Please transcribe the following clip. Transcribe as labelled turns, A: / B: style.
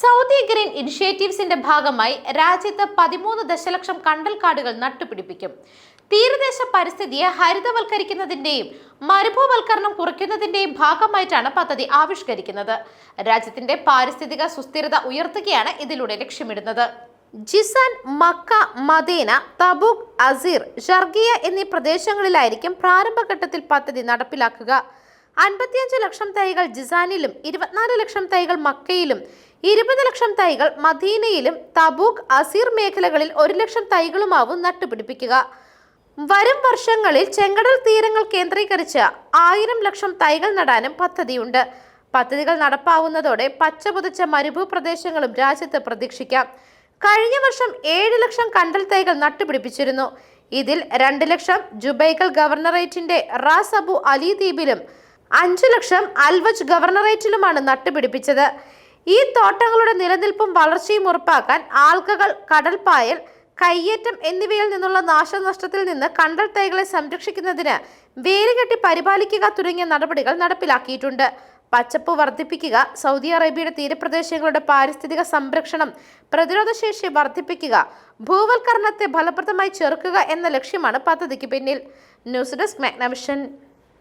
A: Saudi green ഇനിഷ്യേറ്റീവ്സിന്റെ ഭാഗമായി രാജ്യത്ത് പതിമൂന്ന് ദശലക്ഷം കണ്ടൽ കാടുകൾ നട്ടുപിടിപ്പിക്കും. തീരദേശ പരിസ്ഥിതിയെ ഹരിതവൽക്കരിക്കുന്നതിന്റെയും മരുഭൂവൽക്കരണം കുറയ്ക്കുന്നതിന്റെയും ഭാഗമായിട്ടാണ് പദ്ധതി ആവിഷ്കരിക്കുന്നത്. രാജ്യത്തിന്റെ പാരിസ്ഥിതിക സുസ്ഥിരത ഉയർത്തുകയാണ് ഇതിലൂടെ ലക്ഷ്യമിടുന്നത്. Jizan Mecca Medina Tabuk Asir Sharqiya എന്നീ പ്രദേശങ്ങളിലായിരിക്കും പ്രാരംഭഘട്ടത്തിൽ പദ്ധതി നടപ്പിലാക്കുക. അൻപത്തിയഞ്ച് ലക്ഷം തൈകൾ ജിസാനിലും ഇരുപത്തിനാല് ലക്ഷം തൈകൾ മക്കയിലും ഇരുപത് ലക്ഷം തൈകൾ മദീനയിലും തബൂക്ക് അസീർ മേഖലകളിൽ ഒരു ലക്ഷം തൈകളുമാവും നട്ടുപിടിപ്പിക്കുക. വരും വർഷങ്ങളിൽ ചെങ്കടൽ തീരങ്ങൾ കേന്ദ്രീകരിച്ച് ആയിരം ലക്ഷം തൈകൾ നടാനും പദ്ധതിയുണ്ട്. പദ്ധതികൾ നടപ്പാവുന്നതോടെ പച്ചപുതച്ച മരുഭൂ പ്രദേശങ്ങളും രാജ്യത്ത് പ്രതീക്ഷിക്കാം. കഴിഞ്ഞ വർഷം ഏഴ് ലക്ഷം കണ്ടൽ തൈകൾ നട്ടുപിടിപ്പിച്ചിരുന്നു. ഇതിൽ രണ്ട് ലക്ഷം ജുബൈക്കൽ ഗവർണറേറ്റിന്റെ റാസബു അലി ദ്വീപിലും അഞ്ചു ലക്ഷം അൽവജ് ഗവർണറേറ്റിലുമാണ് നട്ടുപിടിപ്പിച്ചത്. ഈ തോട്ടങ്ങളുടെ നിലനിൽപ്പും വളർച്ചയും ഉറപ്പാക്കാൻ ആൽക്കകൾ കടൽപ്പായൽ കയ്യേറ്റം എന്നിവയിൽ നിന്നുള്ള നാശനഷ്ടത്തിൽ നിന്ന് കണ്ടൽ തൈകളെ സംരക്ഷിക്കുന്നതിന് വേലുകെട്ടി പരിപാലിക്കുക തുടങ്ങിയ നടപടികൾ നടപ്പിലാക്കിയിട്ടുണ്ട്. പച്ചപ്പ് വർദ്ധിപ്പിക്കുക സൗദി അറേബ്യയുടെ തീരപ്രദേശങ്ങളുടെ പാരിസ്ഥിതിക സംരക്ഷണം പ്രതിരോധശേഷി വർദ്ധിപ്പിക്കുക ഭൂവൽക്കരണത്തെ ഫലപ്രദമായി ചെറുക്കുക എന്ന ലക്ഷ്യമാണ് പദ്ധതിക്ക് പിന്നിൽ. News desk Magnavision.